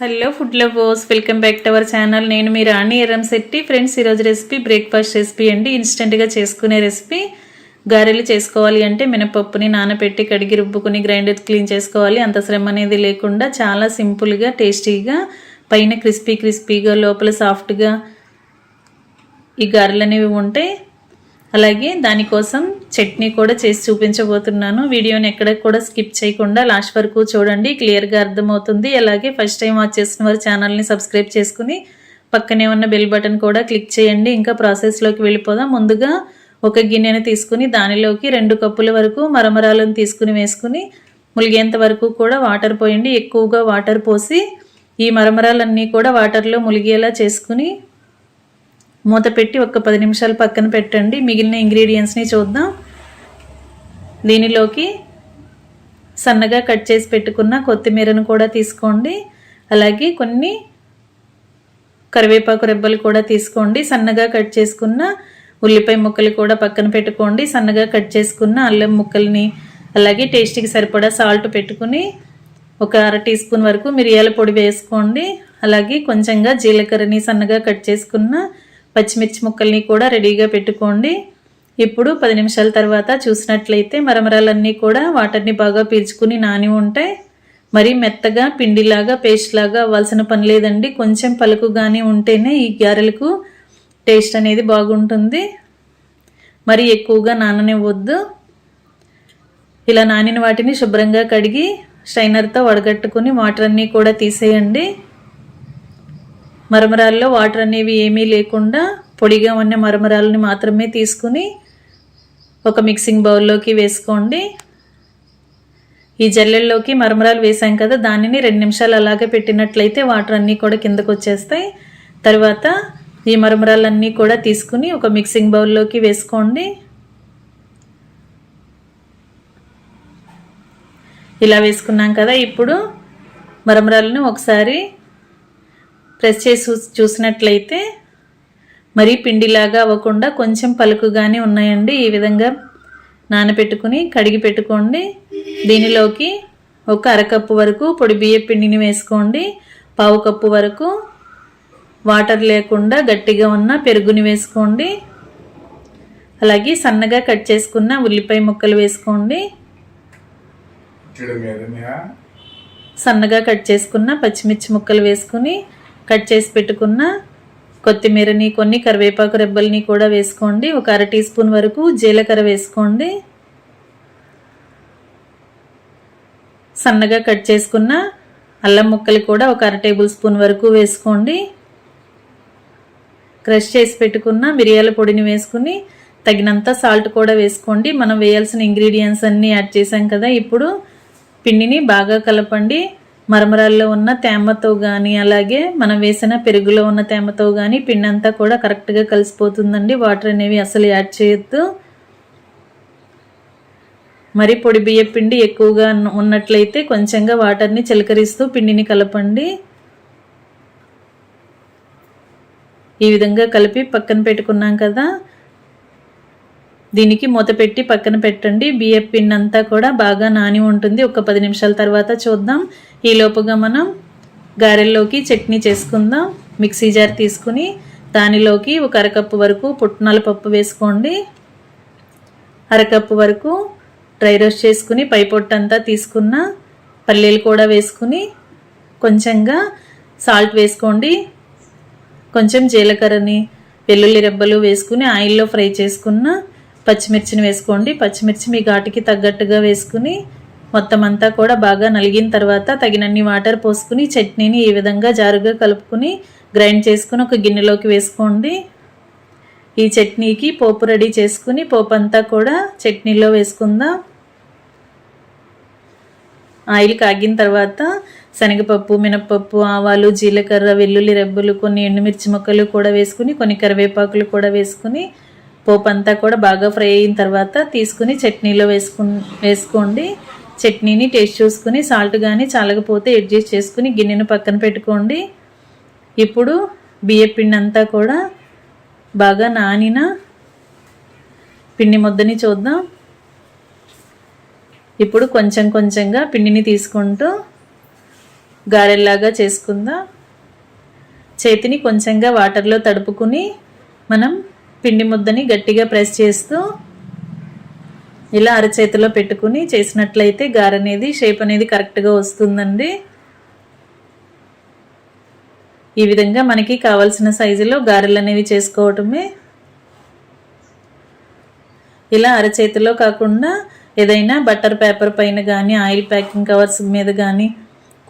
Hello food lovers welcome back to our channel నేను మీ Rani Yerram Shetty. Friends ఈరోజు రెసిపీ బ్రేక్ఫాస్ట్ రెసిపీ అండి. ఇన్స్టెంట్గా చేసుకునే రెసిపీ గారెలు చేసుకోవాలి అంటే మినపప్పుని నానబెట్టి కడిగి రుబ్బుకుని గ్రైండర్ క్లీన్ చేసుకోవాలి. అంత శ్రమ అనేది లేకుండా చాలా సింపుల్గా టేస్టీగా పైన క్రిస్పీ క్రిస్పీగా లోపల సాఫ్ట్గా ఈ గారెలు అనేవి ఉంటాయి అలాగే దానికోసం చట్నీ కూడా చేసి చూపించబోతున్నాను. వీడియోని ఎక్కడ కూడా స్కిప్ చేయకుండా లాస్ట్ వరకు చూడండి. క్లియర్గా అర్థమవుతుంది. అలాగే ఫస్ట్ టైం వాచ్ చేసిన వారు ఛానల్ని సబ్స్క్రైబ్ చేసుకుని పక్కనే ఉన్న బెల్ బటన్ కూడా క్లిక్ చేయండి. ఇంకా ప్రాసెస్లోకి వెళ్ళిపోదాం. ముందుగా ఒక గిన్నెను తీసుకుని దానిలోకి రెండు కప్పుల వరకు మరమరాలను తీసుకుని వేసుకుని ములిగేంత వరకు కూడా వాటర్ పోయండి. ఎక్కువగా వాటర్ పోసి ఈ మరమరాలన్నీ కూడా వాటర్లో ములిగేలా చేసుకుని మూత పెట్టి ఒక పది నిమిషాలు పక్కన పెట్టండి. మిగిలిన ఇంగ్రీడియంట్స్ని చూద్దాం. దీనిలోకి సన్నగా కట్ చేసి పెట్టుకున్న కొత్తిమీరను కూడా తీసుకోండి. అలాగే కొన్ని కరివేపాకు రెబ్బలు కూడా తీసుకోండి. సన్నగా కట్ చేసుకున్న ఉల్లిపాయ ముక్కలు కూడా పక్కన పెట్టుకోండి. సన్నగా కట్ చేసుకున్న అల్లం ముక్కల్ని అలాగే టేస్ట్కి సరిపడా సాల్ట్ పెట్టుకుని ఒక అర టీ స్పూన్ వరకు మిరియాల పొడి వేసుకోండి. అలాగే కొంచెంగా జీలకర్రని సన్నగా కట్ చేసుకున్న పచ్చిమిర్చి ముక్కల్ని కూడా రెడీగా పెట్టుకోండి. ఇప్పుడు పది నిమిషాల తర్వాత చూసినట్లయితే మరమరాలన్నీ కూడా వాటర్ని బాగా పీల్చుకుని నాని ఉంటాయి మరీ మెత్తగా పిండిలాగా పేస్ట్ లాగా అవ్వాల్సిన పని లేదండి. కొంచెం పలుకుగానే ఉంటేనే ఈ గారెలకు టేస్ట్ అనేది బాగుంటుంది. మరి ఎక్కువగా నాననివ్వద్దు. ఇలా నానిన వాటిని శుభ్రంగా కడిగి స్ట్రైనర్తో వడగట్టుకుని వాటర్ అన్నీ కూడా తీసేయండి. మరమరాల్లో వాటర్ అనేవి ఏమీ లేకుండా పొడిగా ఉన్న మరమరాలని మాత్రమే తీసుకుని ఒక మిక్సింగ్ బౌల్లోకి వేసుకోండి. ఈ జల్లెల్లోకి మరమరాలు వేసాం కదా దానిని రెండు నిమిషాలు అలాగే పెట్టినట్లయితే వాటర్ అన్నీ కూడా కిందకు వచ్చేస్తాయి. తర్వాత ఈ మరమరాలన్నీ కూడా తీసుకుని ఒక మిక్సింగ్ బౌల్లోకి వేసుకోండి. ఇలా వేసుకున్నాం కదా ఇప్పుడు మరమరాలను ఒకసారి ప్రెస్ చేసి చూసినట్లయితే మరీ పిండిలాగా అవ్వకుండా కొంచెం పలుకుగానే ఉన్నాయండి. ఈ విధంగా నానబెట్టుకుని కడిగి పెట్టుకోండి. దీనిలోకి ఒక అరకప్పు వరకు పొడి బియ్య పిండిని వేసుకోండి. పావు కప్పు వరకు వాటర్ లేకుండా గట్టిగా ఉన్న పెరుగుని వేసుకోండి. అలాగే సన్నగా కట్ చేసుకున్న ఉల్లిపాయ ముక్కలు వేసుకోండి. సన్నగా కట్ చేసుకున్న పచ్చిమిర్చి ముక్కలు వేసుకుని కట్ చేసి పెట్టుకున్న కొత్తిమీరని కొన్ని కరివేపాకు రెబ్బల్ని కూడా వేసుకోండి. ఒక అర టీ స్పూన్ వరకు జీలకర్ర వేసుకోండి. సన్నగా కట్ చేసుకున్న అల్లం ముక్కలు కూడా ఒక అర టేబుల్ స్పూన్ వరకు వేసుకోండి. క్రష్ చేసి పెట్టుకున్న మిరియాల పొడిని వేసుకుని తగినంత సాల్ట్ కూడా వేసుకోండి. మనం వేయాల్సిన ఇంగ్రీడియంట్స్ అన్నీ యాడ్ చేసాం కదా ఇప్పుడు పిండిని బాగా కలపండి. మరమరాల్లో ఉన్న తేమతో కానీ అలాగే మనం వేసిన పెరుగులో ఉన్న తేమతో కానీ పిండి అంతా కూడా కరెక్ట్గా కలిసిపోతుందండి. వాటర్ అనేవి అసలు యాడ్ చేయొద్దు. మరి పొడి బియ్య పిండి ఎక్కువగా ఉన్నట్లయితే కొంచెంగా వాటర్ని చిలకరిస్తూ పిండిని కలపండి. ఈ విధంగా కలిపి పక్కన పెట్టుకున్నాం కదా. దీనికి మూత పెట్టి పక్కన పెట్టండి. బియ్యం పిండి అంతా కూడా బాగా నాని ఉంటుంది. ఒక పది నిమిషాల తర్వాత చూద్దాం. ఈ లోపుగా మనం గారెల్లోకి చట్నీ చేసుకుందాం. మిక్సీ జార్ తీసుకుని దానిలోకి ఒక అరకప్పు వరకు పుట్నాల పప్పు వేసుకోండి. అరకప్పు వరకు డ్రై రోస్ట్ చేసుకుని పై పొట్టంతా తీసుకున్న పల్లీలు కూడా వేసుకుని కొంచెంగా సాల్ట్ వేసుకోండి. కొంచెం జీలకర్రని వెల్లుల్లి రెబ్బలు వేసుకుని ఆయిల్లో ఫ్రై చేసుకున్న పచ్చిమిర్చిని వేసుకోండి. పచ్చిమిర్చి మీ ఘాటుకి తగ్గట్టుగా వేసుకుని మొత్తం అంతా కూడా బాగా నలిగిన తర్వాత తగినన్ని వాటర్ పోసుకుని చట్నీని ఈ విధంగా జారుగా కలుపుకుని గ్రైండ్ చేసుకుని ఒక గిన్నెలోకి వేసుకోండి. ఈ చట్నీకి పోపు రెడీ చేసుకుని పోపు అంతా కూడా చట్నీలో వేసుకుందాం. ఆయిల్ కాగిన తర్వాత శనగపప్పు మినపప్పు ఆవాలు జీలకర్ర వెల్లుల్లి రెబ్బలు కొన్ని ఎండుమిర్చి ముక్కలు కూడా వేసుకుని కొన్ని కరివేపాకులు కూడా వేసుకుని పోపు అంతా కూడా బాగా ఫ్రై అయిన తర్వాత తీసుకుని చట్నీలో వేసుకు వేసుకోండి. చట్నీని టేస్ట్ చూసుకుని సాల్ట్ కానీ చాలకపోతే అడ్జస్ట్ చేసుకుని గిన్నెను పక్కన పెట్టుకోండి. ఇప్పుడు బియ్య పిండి అంతా కూడా బాగా నానిన పిండి ముద్దని చూద్దాం. ఇప్పుడు కొంచెం కొంచెంగా పిండిని తీసుకుంటూ గారెల్లాగా చేసుకుందాం. చేతిని కొంచెంగా వాటర్లో తడుపుకుని మనం పిండి ముద్దని గట్టిగా ప్రెస్ చేస్తూ ఇలా అరచేతిలో పెట్టుకుని చేసినట్లయితే గారె అనేది షేప్ అనేది కరెక్ట్గా వస్తుందండి. ఈ విధంగా మనకి కావాల్సిన సైజులో గారెలు అనేవి చేసుకోవటమే. ఇలా అరచేతిలో కాకుండా ఏదైనా బటర్ పేపర్ పైన కానీ ఆయిల్ ప్యాకింగ్ కవర్స్ మీద కానీ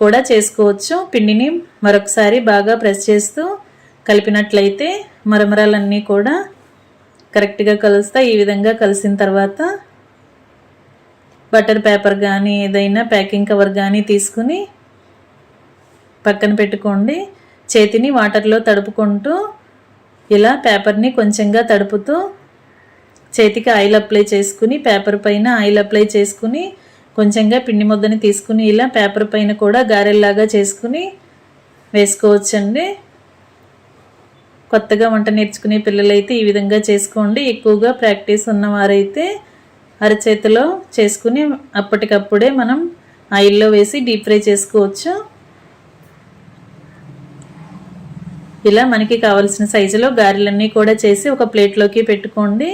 కూడా చేసుకోవచ్చు. పిండిని మరొకసారి బాగా ప్రెస్ చేస్తూ కలిపినట్లయితే మరమరాలన్నీ కూడా కరెక్ట్గా కలుస్తా ఈ విధంగా కలిసిన తర్వాత బటర్ పేపర్ కానీ ఏదైనా ప్యాకింగ్ కవర్ కానీ తీసుకుని పక్కన పెట్టుకోండి. చేతిని వాటర్లో తడుపుకుంటూ ఇలా పేపర్ని కొంచెంగా తడుపుతూ చేతికి ఆయిల్ అప్లై చేసుకుని పేపర్ పైన ఆయిల్ అప్లై చేసుకుని కొంచెంగా పిండి ముద్దని తీసుకుని ఇలా పేపర్ పైన కూడా గారెల్లాగా చేసుకుని వేసుకోవచ్చండి. కొత్తగా వంట నేర్చుకునే పిల్లలైతే ఈ విధంగా చేసుకోండి. ఎక్కువగా ప్రాక్టీస్ ఉన్నవారైతే అరచేతిలో చేసుకుని అప్పటికప్పుడే మనం ఆయిల్లో వేసి డీప్ ఫ్రై చేసుకోవచ్చు. ఇలా మనకి కావలసిన సైజులో గారెలన్నీ కూడా చేసి ఒక ప్లేట్లోకి పెట్టుకోండి.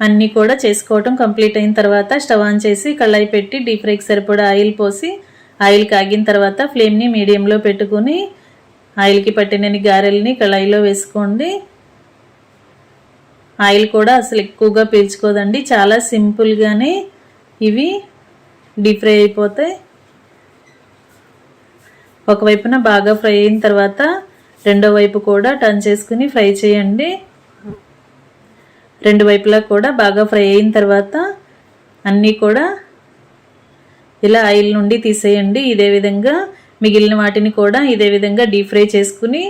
అన్నీ కూడా చేసుకోవటం కంప్లీట్ అయిన తర్వాత స్టవ్ ఆన్ చేసి కళాయి పెట్టి డీప్ ఫ్రైకి సరిపడా ఆయిల్ పోసి ఆయిల్ కాగిన తర్వాత ఫ్లేమ్ని మీడియంలో పెట్టుకుని ఆయిల్కి పట్టినని గారెల్ని కళాయిలో వేసుకోండి. ఆయిల్ కూడా అసలు ఎక్కువగా పీల్చుకోదండి. చాలా సింపుల్గానే ఇవి డీప్ ఫ్రై అయిపోతాయి. ఒకవైపున బాగా ఫ్రై అయిన తర్వాత రెండో వైపు కూడా టర్న్ చేసుకుని ఫ్రై చేయండి. రెండు వైపులా కూడా బాగా ఫ్రై అయిన తర్వాత అన్నీ కూడా ఇలా ఆయిల్ నుండి తీసేయండి. ఇదే విధంగా మిగిలిన వాటిని కూడా ఇదే విధంగా డీప్ ఫ్రై చేసుకుని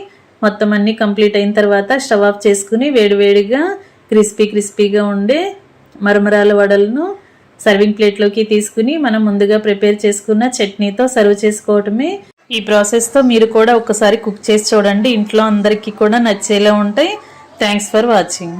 మొత్తం అన్నీ కంప్లీట్ అయిన తర్వాత స్టవ్ ఆఫ్ చేసుకుని వేడివేడిగా క్రిస్పీ క్రిస్పీగా ఉండే మరమరాల వడలను సర్వింగ్ ప్లేట్లోకి తీసుకుని మనం ముందుగా ప్రిపేర్ చేసుకున్న చట్నీతో సర్వ్ చేసుకోవటమే. ఈ ప్రాసెస్తో మీరు కూడా ఒకసారి కుక్ చేసి చూడండి. ఇంట్లో అందరికీ కూడా నచ్చేలా ఉంటాయి. Thanks for watching.